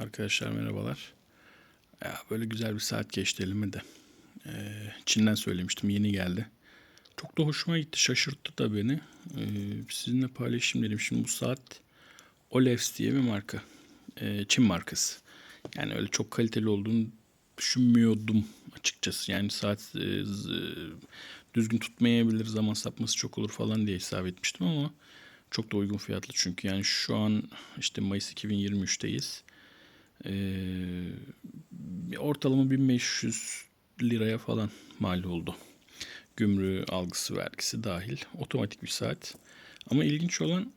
Arkadaşlar merhabalar. Ya böyle güzel bir saat geçti elime de. Ee, Çin'den söylemiştim yeni geldi. Çok da hoşuma gitti şaşırttı da beni. Ee, sizinle paylaşayım dedim. Şimdi bu saat Olevs diye bir marka. Ee, Çin markası. Yani öyle çok kaliteli olduğunu düşünmüyordum açıkçası. Yani saat e, düzgün tutmayabilir zaman sapması çok olur falan diye hesap etmiştim ama çok da uygun fiyatlı çünkü yani şu an işte Mayıs 2023'teyiz. Ee, ortalama 1500 liraya falan mal oldu. Gümrüğü, algısı, vergisi dahil. Otomatik bir saat. Ama ilginç olan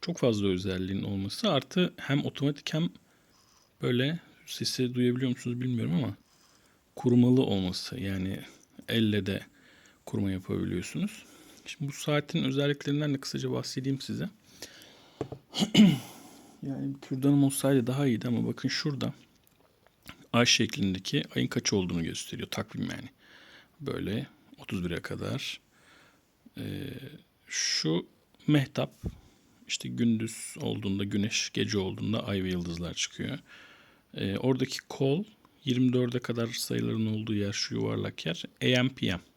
çok fazla özelliğin olması. Artı hem otomatik hem böyle sesi duyabiliyor musunuz bilmiyorum ama kurmalı olması. Yani elle de kurma yapabiliyorsunuz. Şimdi bu saatin özelliklerinden de kısaca bahsedeyim size. Yani kürdanım olsaydı daha iyiydi ama bakın şurada ay şeklindeki ayın kaç olduğunu gösteriyor takvim yani. Böyle 31'e kadar. Ee, şu mehtap işte gündüz olduğunda güneş, gece olduğunda ay ve yıldızlar çıkıyor. Ee, oradaki kol 24'e kadar sayıların olduğu yer şu yuvarlak yer AM PM.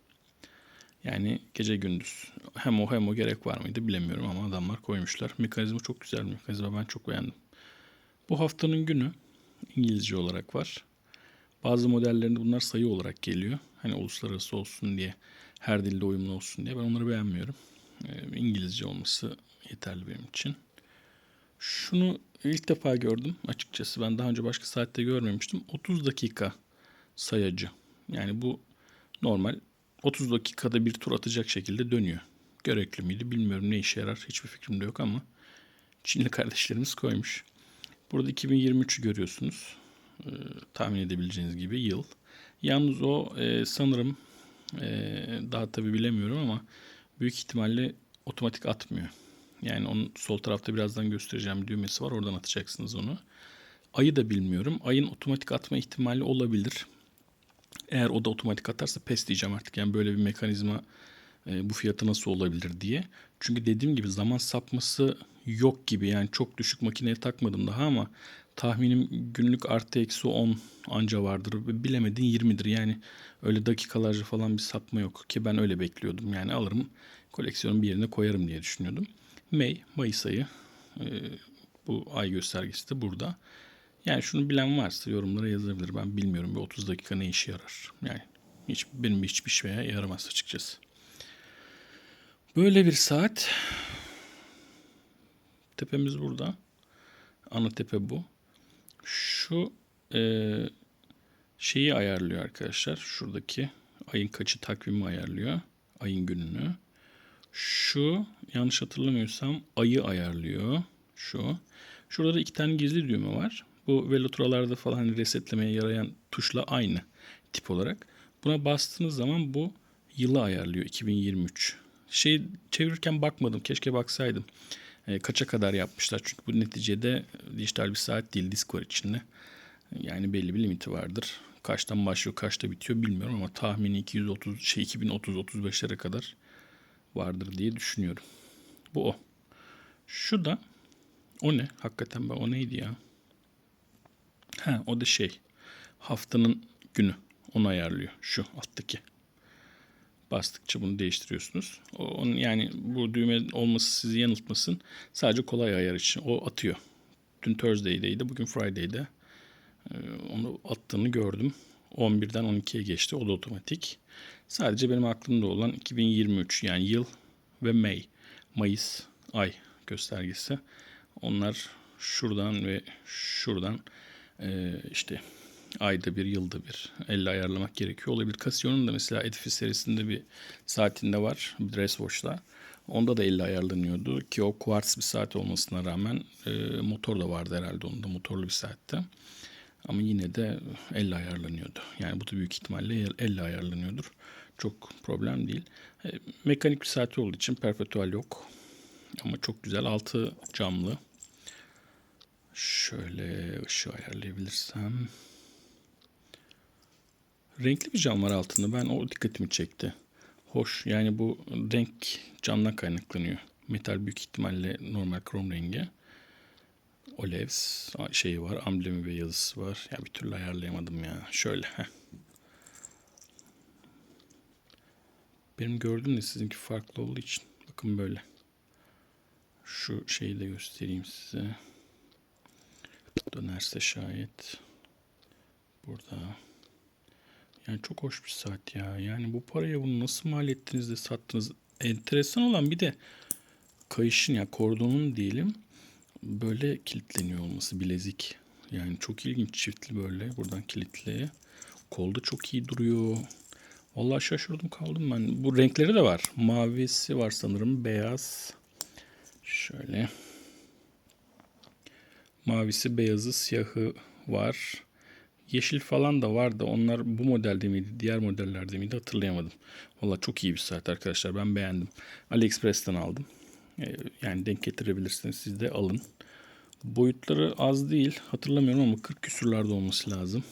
Yani gece gündüz. Hem o hem o gerek var mıydı bilemiyorum ama adamlar koymuşlar. Mekanizma çok güzel bir mekanizma. Ben çok beğendim. Bu haftanın günü İngilizce olarak var. Bazı modellerinde bunlar sayı olarak geliyor. Hani uluslararası olsun diye, her dilde uyumlu olsun diye. Ben onları beğenmiyorum. Ee, İngilizce olması yeterli benim için. Şunu ilk defa gördüm açıkçası. Ben daha önce başka saatte görmemiştim. 30 dakika sayacı. Yani bu normal 30 dakikada bir tur atacak şekilde dönüyor. Gerekli miydi bilmiyorum ne işe yarar hiçbir fikrim de yok ama Çinli kardeşlerimiz koymuş. Burada 2023'ü görüyorsunuz. Ee, tahmin edebileceğiniz gibi yıl. Yalnız o e, sanırım e, daha tabi bilemiyorum ama büyük ihtimalle otomatik atmıyor. Yani onun sol tarafta birazdan göstereceğim bir düğmesi var. Oradan atacaksınız onu. Ayı da bilmiyorum. Ayın otomatik atma ihtimali olabilir. Eğer o da otomatik atarsa pes diyeceğim artık. Yani böyle bir mekanizma e, bu fiyatı nasıl olabilir diye. Çünkü dediğim gibi zaman sapması yok gibi. Yani çok düşük makineye takmadım daha ama tahminim günlük artı eksi 10 anca vardır. Bilemedin 20'dir. Yani öyle dakikalarca falan bir sapma yok ki ben öyle bekliyordum. Yani alırım koleksiyonun bir yerine koyarım diye düşünüyordum. May, Mayıs ayı. E, bu ay göstergesi de burada. Yani şunu bilen varsa yorumlara yazabilir. Ben bilmiyorum bir 30 dakika ne işe yarar. Yani hiç, benim hiçbir şeye yaramaz açıkçası. Böyle bir saat. Tepemiz burada. Ana tepe bu. Şu e, şeyi ayarlıyor arkadaşlar. Şuradaki ayın kaçı takvimi ayarlıyor. Ayın gününü. Şu yanlış hatırlamıyorsam ayı ayarlıyor. Şu. Şurada da iki tane gizli düğme var. Bu veloturalarda falan hani resetlemeye yarayan tuşla aynı tip olarak. Buna bastığınız zaman bu yılı ayarlıyor 2023. Şey çevirirken bakmadım. Keşke baksaydım. E, kaça kadar yapmışlar? Çünkü bu neticede dijital bir saat değil. Disk var içinde. Yani belli bir limiti vardır. Kaçtan başlıyor, kaçta bitiyor bilmiyorum ama tahmini 230 şey 2030 35'lere kadar vardır diye düşünüyorum. Bu o. Şu da o ne? Hakikaten ben o neydi ya? Ha o da şey. Haftanın günü. Onu ayarlıyor. Şu alttaki. Bastıkça bunu değiştiriyorsunuz. O, onun, yani bu düğme olması sizi yanıltmasın. Sadece kolay ayar için. O atıyor. Dün Thursday'deydi. Bugün Friday'de. Ee, onu attığını gördüm. 11'den 12'ye geçti. O da otomatik. Sadece benim aklımda olan 2023 yani yıl ve May. Mayıs ay göstergesi. Onlar şuradan ve şuradan işte ayda bir yılda bir elle ayarlamak gerekiyor olabilir. Casio'nun da mesela Edifice serisinde bir saatinde var. Bir Dress Watch'ta. Onda da elle ayarlanıyordu ki o quartz bir saat olmasına rağmen e, motor da vardı herhalde onda motorlu bir saatte. Ama yine de elle ayarlanıyordu. Yani bu da büyük ihtimalle el- elle ayarlanıyordur. Çok problem değil. E, mekanik bir saati olduğu için perpetual yok. Ama çok güzel. Altı camlı. Şöyle ışığı ayarlayabilirsem. Renkli bir cam var altında. Ben o dikkatimi çekti. Hoş. Yani bu renk camdan kaynaklanıyor. Metal büyük ihtimalle normal krom rengi. Olevs şeyi var, amblemi ve yazısı var. Ya bir türlü ayarlayamadım ya. Şöyle. Heh. Benim gördüğüm de sizinki farklı olduğu için. Bakın böyle. Şu şeyi de göstereyim size. Dönerse şayet. Burada. Yani çok hoş bir saat ya. Yani bu paraya bunu nasıl mal ettiniz de sattınız? Enteresan olan bir de kayışın ya kordonun diyelim böyle kilitleniyor olması bilezik. Yani çok ilginç çiftli böyle buradan kilitli. Kolda çok iyi duruyor. Vallahi şaşırdım kaldım ben. Bu renkleri de var. Mavisi var sanırım. Beyaz. Şöyle. Mavisi, beyazı, siyahı var. Yeşil falan da vardı. Onlar bu modelde miydi, diğer modellerde miydi hatırlayamadım. Valla çok iyi bir saat arkadaşlar. Ben beğendim. AliExpress'ten aldım. Ee, Yani denk getirebilirsiniz. Siz de alın. Boyutları az değil. Hatırlamıyorum ama 40 küsürlerde olması lazım.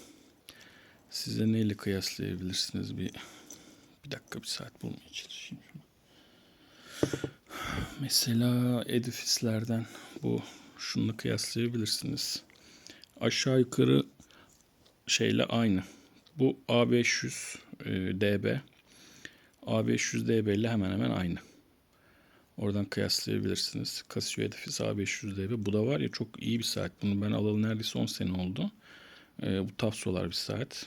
Size neyle kıyaslayabilirsiniz? Bir, bir dakika bir saat bulmaya çalışayım. Mesela Edifice'lerden bu şununla kıyaslayabilirsiniz. Aşağı yukarı şeyle aynı. Bu A500 e, DB. A500 DB ile hemen hemen aynı. Oradan kıyaslayabilirsiniz. Casio Edifice A500 DB. Bu da var ya çok iyi bir saat. Bunu ben alalı neredeyse 10 sene oldu. E, bu Tafsolar bir saat.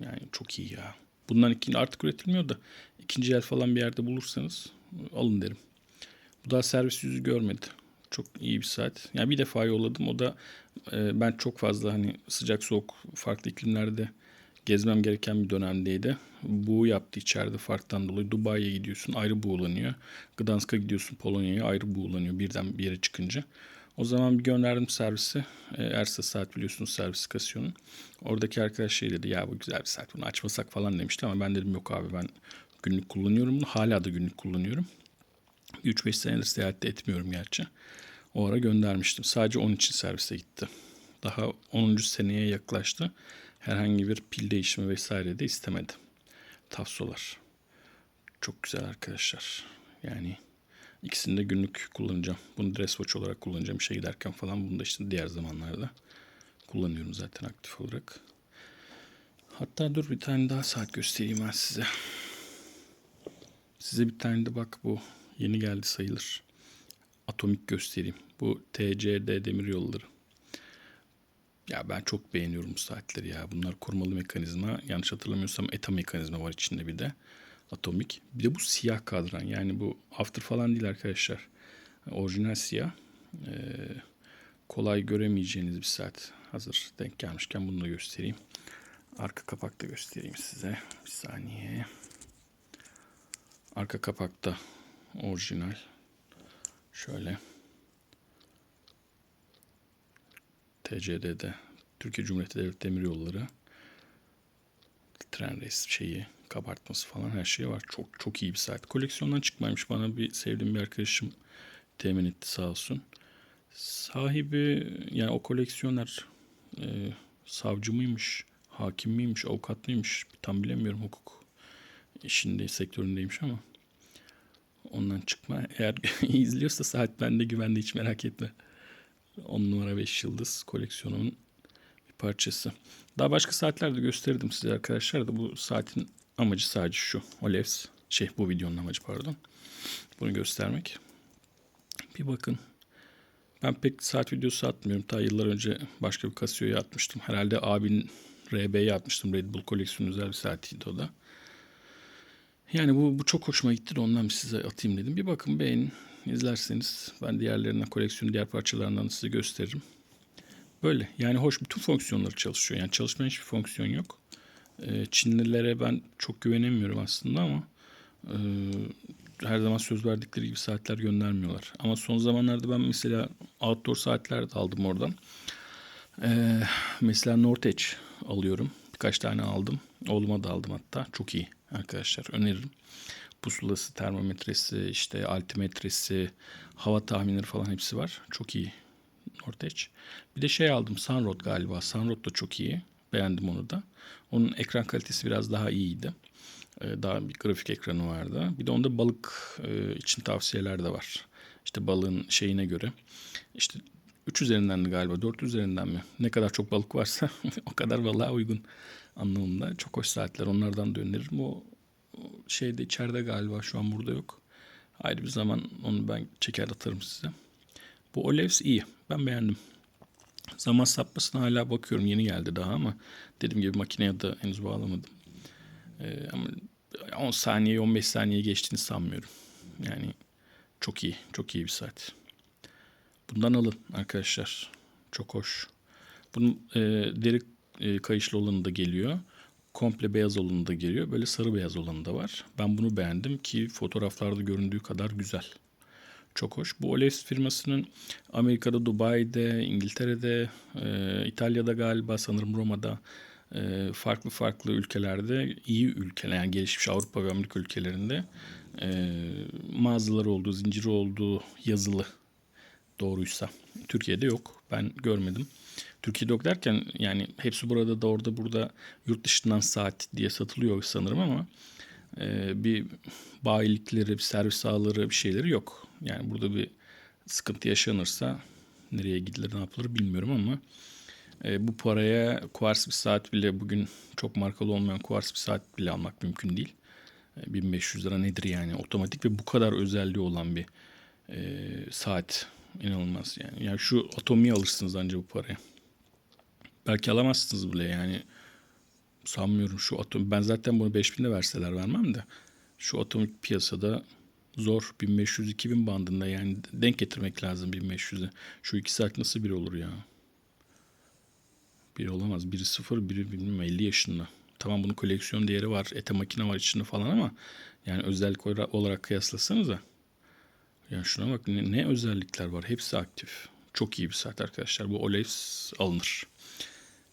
Yani çok iyi ya. Bundan ikinci artık üretilmiyor da ikinci el falan bir yerde bulursanız alın derim. Bu daha servis yüzü görmedi. Çok iyi bir saat. Yani bir defa yolladım. O da e, ben çok fazla hani sıcak soğuk farklı iklimlerde gezmem gereken bir dönemdeydi. Bu yaptı içeride farktan dolayı. Dubai'ye gidiyorsun ayrı buğulanıyor. Gdansk'a gidiyorsun Polonya'ya ayrı buğulanıyor birden bir yere çıkınca. O zaman bir gönderdim servisi. E, Ersa saat biliyorsunuz servis Casio'nun. Oradaki arkadaş şey dedi ya bu güzel bir saat bunu açmasak falan demişti ama ben dedim yok abi ben günlük kullanıyorum bunu. Hala da günlük kullanıyorum. 3-5 senedir seyahatte etmiyorum gerçi. O ara göndermiştim. Sadece onun için servise gitti. Daha 10. seneye yaklaştı. Herhangi bir pil değişimi vesaire de istemedi. Tavsolar. Çok güzel arkadaşlar. Yani ikisini de günlük kullanacağım. Bunu dress watch olarak kullanacağım işe giderken falan. Bunu da işte diğer zamanlarda kullanıyorum zaten aktif olarak. Hatta dur bir tane daha saat göstereyim ben size. Size bir tane de bak bu yeni geldi sayılır. Atomik göstereyim. Bu TCD demir yolları. Ya ben çok beğeniyorum bu saatleri ya. Bunlar korumalı mekanizma. Yanlış hatırlamıyorsam ETA mekanizma var içinde bir de. Atomik. Bir de bu siyah kadran. Yani bu after falan değil arkadaşlar. Orijinal siyah. Ee, kolay göremeyeceğiniz bir saat. Hazır denk gelmişken bunu da göstereyim. Arka kapakta göstereyim size. Bir saniye. Arka kapakta orijinal. Şöyle. TCD'de Türkiye Cumhuriyeti Devlet Demiryolları tren reis şeyi kabartması falan her şey var. Çok çok iyi bir saat. Koleksiyondan çıkmaymış. Bana bir sevdiğim bir arkadaşım temin etti sağ olsun. Sahibi yani o koleksiyoner e, savcı mıymış, hakim miymiş, avukat mıymış tam bilemiyorum hukuk işinde sektöründeymiş ama ondan çıkma. Eğer izliyorsa saat bende güvende hiç merak etme. 10 numara 5 yıldız koleksiyonumun bir parçası. Daha başka saatler de gösterdim size arkadaşlar da bu saatin amacı sadece şu. Olevs şey bu videonun amacı pardon. Bunu göstermek. Bir bakın. Ben pek saat videosu atmıyorum. Ta yıllar önce başka bir Casio'ya atmıştım. Herhalde abinin RB'ye atmıştım. Red Bull koleksiyonu özel bir saatiydi o da. Yani bu, bu çok hoşuma gitti de ondan size atayım dedim. Bir bakın beğenin. izlerseniz ben diğerlerinden koleksiyonun diğer parçalarından size gösteririm. Böyle yani hoş bütün fonksiyonları çalışıyor. Yani çalışmayan hiçbir fonksiyon yok. Ee, Çinlilere ben çok güvenemiyorum aslında ama e, her zaman söz verdikleri gibi saatler göndermiyorlar. Ama son zamanlarda ben mesela outdoor saatler de aldım oradan. Ee, mesela Nortech alıyorum. Birkaç tane aldım. Oğluma da aldım hatta. Çok iyi arkadaşlar. Öneririm. Pusulası, termometresi, işte altimetresi, hava tahminleri falan hepsi var. Çok iyi Nortech. Bir de şey aldım. Sunrod galiba. Sunrod da çok iyi. Beğendim onu da. Onun ekran kalitesi biraz daha iyiydi. Ee, daha bir grafik ekranı vardı. Bir de onda balık e, için tavsiyeler de var. İşte balığın şeyine göre. İşte 3 üzerindendi galiba. 4 üzerinden mi? Ne kadar çok balık varsa o kadar balığa uygun anlamında. Çok hoş saatler. Onlardan da öneririm. O, şeyde içeride galiba şu an burada yok. Ayrı bir zaman onu ben çeker atarım size. Bu Olevs iyi. Ben beğendim. Zaman sapmasına hala bakıyorum. Yeni geldi daha ama dediğim gibi makineye de henüz bağlamadım. Ee, ama 10 saniye 15 saniye geçtiğini sanmıyorum. Yani çok iyi. Çok iyi bir saat. Bundan alın arkadaşlar. Çok hoş. Bunun e, deri e, kayışlı olanı da geliyor. Komple beyaz olanı da geliyor. Böyle sarı beyaz olanı da var. Ben bunu beğendim ki fotoğraflarda göründüğü kadar güzel. Çok hoş. Bu Olex firmasının Amerika'da, Dubai'de, İngiltere'de, e, İtalya'da galiba sanırım Roma'da e, farklı farklı ülkelerde iyi ülkeler yani gelişmiş Avrupa ve Amerika ülkelerinde e, mağazaları olduğu, zinciri olduğu yazılı doğruysa. Türkiye'de yok. Ben görmedim. Türkiye'de yok derken yani hepsi burada da orada burada yurt dışından saat diye satılıyor sanırım ama e, bir bayilikleri, bir servis ağları bir şeyleri yok. Yani burada bir sıkıntı yaşanırsa nereye gidilir ne yapılır bilmiyorum ama e, bu paraya kuars bir saat bile bugün çok markalı olmayan kuars bir saat bile almak mümkün değil. E, 1500 lira nedir yani otomatik ve bu kadar özelliği olan bir e, saat inanılmaz yani. Yani şu atomiyi alırsınız anca bu paraya. Belki alamazsınız bile yani. Sanmıyorum şu atom. Ben zaten bunu 5000'de verseler vermem de. Şu atomik piyasada zor. 1500-2000 bandında yani denk getirmek lazım 1500'e. Şu iki saat nasıl bir olur ya? Bir olamaz. Biri sıfır, biri bilmem 50 yaşında. Tamam bunun koleksiyon değeri var. Ete makine var içinde falan ama yani özellik olarak kıyaslasanıza. Yani şuna bak ne, ne özellikler var. Hepsi aktif. Çok iyi bir saat arkadaşlar. Bu Olex alınır.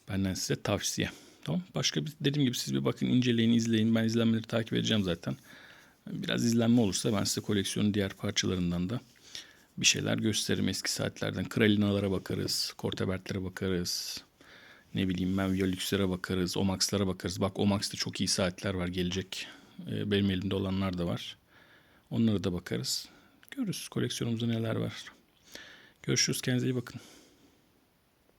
Benden size tavsiye. Tamam. Başka bir dediğim gibi siz bir bakın inceleyin izleyin. Ben izlenmeleri takip edeceğim zaten. Biraz izlenme olursa ben size koleksiyonun diğer parçalarından da bir şeyler gösteririm eski saatlerden. Kralinalara bakarız. Kortebertlere bakarız. Ne bileyim ben Violix'lere bakarız. Omax'lara bakarız. Bak Omax'ta çok iyi saatler var gelecek. Ee, benim elimde olanlar da var. Onlara da bakarız. Görürüz koleksiyonumuzda neler var. Görüşürüz. Kendinize iyi bakın.